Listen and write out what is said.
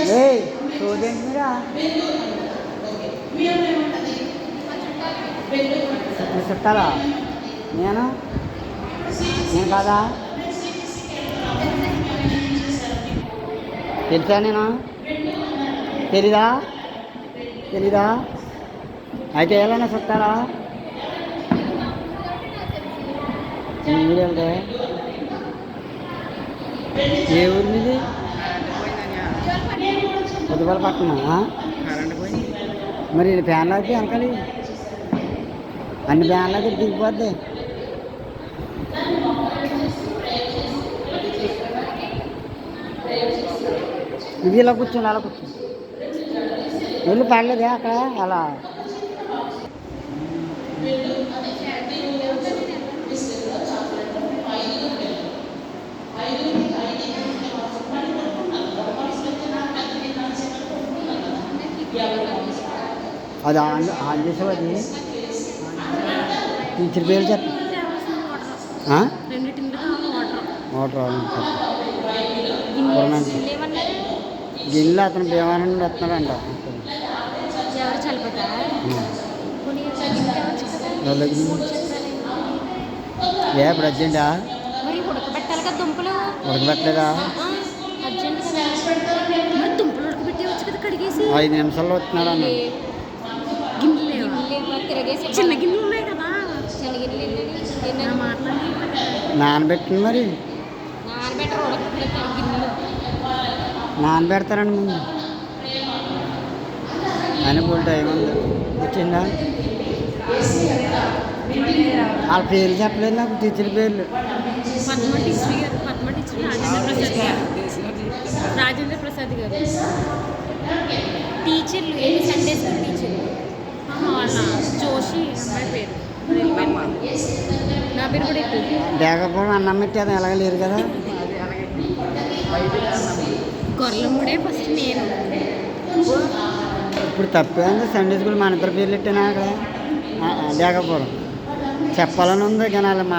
ఏంటి మీరా మీరు చుట్టాలా? నేను? నేను కాదా? తెలుసా నేను? తెలీదా? తెలీదా? అయితే ఎలా చుట్టారా మీరేంటే ఏ ఊరి మీది కరెంట్ పోయింది. మరి ఫ్యాన్లు అయితే వెనకాలి. అన్ని ఫ్యాన్లు అయితే దిగిపోద్ది ఇది ఇలా కూర్చోండి అలా కూర్చోండి వెళ్ళి పడలేదే అక్కడ అలా. అది ఆన్ ఆన్ చేసావు అది? టీచర్ పేరు చెప్ప గిన్నెలు అతను భీమానం నుండి వస్తున్నాడంట ఏ ఇప్పుడు అర్జెంటా? ఉడకబెట్టలేదా? ఐదు నిమిషాల్లో వస్తున్నాడు అన్న గిన్నెలు. చిన్న గిన్నెలు ఉన్నాయి కదా. చిన్న గిన్నెలు. నానబెట్టింది మరి. నానబెట్టరు ఉడకబెడతారు గిన్నెలు. నానబెడతారండి ముందు. అని పోల్ టైం ఉంది. వచ్చిందా వాళ్ళ పేర్లు చెప్పలేదు నాకు టీచర్ పేర్లు. పద్మ టీచర్ గారు పద్మ టీచర్ రాజేంద్ర ప్రసాద్ గారు. రాజేంద్ర ప్రసాద్ గారు. టీచర్లు ఎన్ని సండే స్కూల్ టీచర్లు? లేకపోవడం అన్నం పెట్టేది ఎలాగ లేరు కదా? గొర్రెముడే ఫస్ట్ నేను. ఇప్పుడు తప్పేంది సండే స్కూల్ మన ఇద్దరు పేర్లు పెట్టాను అక్కడ లేకపోవడం. చెప్పాలని ఉంది కానీ మా